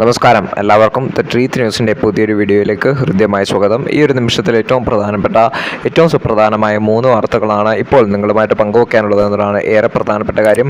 നമസ്കാരം. എല്ലാവർക്കും ദ ട്രീത്ത് ന്യൂസിന്റെ പുതിയൊരു വീഡിയോയിലേക്ക് ഹൃദ്യമായ സ്വാഗതം. ഈ ഒരു നിമിഷത്തിൽ ഏറ്റവും പ്രധാനപ്പെട്ട ഏറ്റവും സുപ്രധാനമായ മൂന്ന് വാർത്തകളാണ് ഇപ്പോൾ നിങ്ങളുമായിട്ട് പങ്കുവയ്ക്കാനുള്ളത് എന്നതാണ് ഏറെ പ്രധാനപ്പെട്ട കാര്യം.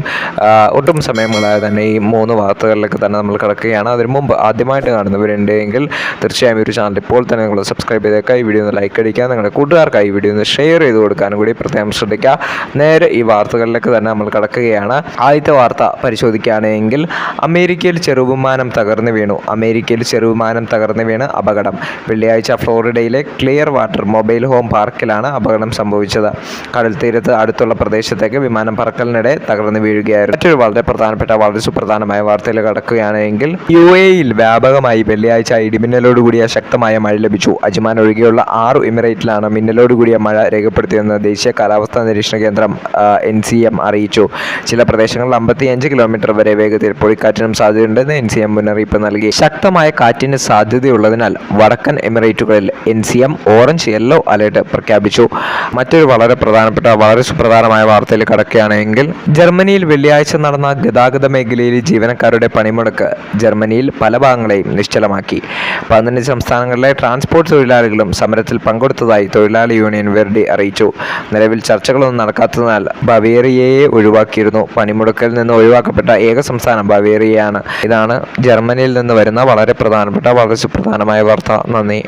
ഒട്ടും സമയങ്ങളായ തന്നെ ഈ മൂന്ന് വാർത്തകളിലേക്ക് തന്നെ നമ്മൾ കിടക്കുകയാണ്. അതിന് മുമ്പ് ആദ്യമായിട്ട് കാണുന്നവരുണ്ട് എങ്കിൽ തീർച്ചയായും ഈ ഒരു ചാനൽ ഇപ്പോൾ തന്നെ നിങ്ങൾ സബ്സ്ക്രൈബ് ചെയ്തേക്കുക. ഈ വീഡിയോ ഒന്ന് ലൈക്ക് അടിക്കുക. നിങ്ങളുടെ കൂട്ടുകാർക്കായി ഈ വീഡിയോ ഒന്ന് ഷെയർ ചെയ്ത് കൊടുക്കാനും കൂടി പ്രത്യേകം ശ്രദ്ധിക്കുക. നേരെ ഈ വാർത്തകളിലേക്ക് തന്നെ നമ്മൾ കിടക്കുകയാണ്. ആദ്യത്തെ വാർത്ത പരിശോധിക്കുകയാണെങ്കിൽ അമേരിക്കയിൽ ചെറുവിമാനം തകർന്നു വീണു. അമേരിക്കയിൽ ചെറുവിമാനം തകർന്നു വീണ് അപകടം. വെള്ളിയാഴ്ച ഫ്ലോറിഡയിലെ ക്ലിയർ വാട്ടർ മൊബൈൽ ഹോം പാർക്കിലാണ് അപകടം സംഭവിച്ചത്. കടൽ തീരത്ത് അടുത്തുള്ള പ്രദേശത്തേക്ക് വിമാനം പറക്കലിനിടെ തകർന്നു വീഴുകയായിരുന്നു. മറ്റൊരു വളരെ പ്രധാനപ്പെട്ട വളരെ സുപ്രധാനമായ വാർത്തയിൽ കടക്കുകയാണെങ്കിൽ യു എയിൽ വ്യാപകമായി വെള്ളിയാഴ്ച ഇടിമിന്നലോടുകൂടിയ ശക്തമായ മഴ ലഭിച്ചു. അജ്മാൻ ഒഴികെയുള്ള ആറു ഇമിറേറ്റിലാണ് മിന്നലോടുകൂടിയ മഴ രേഖപ്പെടുത്തിയെന്ന് ദേശീയ കാലാവസ്ഥാ നിരീക്ഷണ കേന്ദ്രം എൻ സി എം അറിയിച്ചു. ചില പ്രദേശങ്ങളിൽ അമ്പത്തിയഞ്ച് കിലോമീറ്റർ വരെ വേഗത്തിൽ പൊഴിക്കാറ്റിനും സാധ്യതയുണ്ടെന്ന് എൻ സി എം മുന്നറിയിപ്പ് നൽകി. ശക്തമായ കാറ്റിന് സാധ്യതയുള്ളതിനാൽ വടക്കൻ എമിറേറ്റുകളിൽ N C M orange yellow alert പ്രഖ്യാപിച്ചു. മറ്റൊരു വളരെ പ്രധാനപ്പെട്ട വളരെ സുപ്രധാനമായ വാർത്തയിൽ കടക്കുകയാണെങ്കിൽ ജർമ്മനിയിൽ വെള്ളിയാഴ്ച നടന്ന ഗതാഗത മേഖലയിൽ ജീവനക്കാരുടെ പണിമുടക്ക് ജർമ്മനിയിൽ പല ഭാഗങ്ങളെയും നിശ്ചലമാക്കി. പതിനഞ്ച് സംസ്ഥാനങ്ങളിലെ ട്രാൻസ്പോർട്ട് തൊഴിലാളികളും സമരത്തിൽ പങ്കെടുത്തതായി തൊഴിലാളി യൂണിയൻ വെർഡി അറിയിച്ചു. നിലവിൽ ചർച്ചകളൊന്നും നടക്കാത്തതിനാൽ ബവേറിയയെ ഒഴിവാക്കിയിരുന്നു. പണിമുടക്കിൽ നിന്ന് ഒഴിവാക്കപ്പെട്ട ഏക സംസ്ഥാനം ബവേറിയയാണ്. ഇതാണ് ജർമ്മനിയിൽ നിന്ന് വരുന്ന വളരെ പ്രധാനപ്പെട്ട വളരെ സുപ്രധാനമായ വാർത്ത. നന്ദി.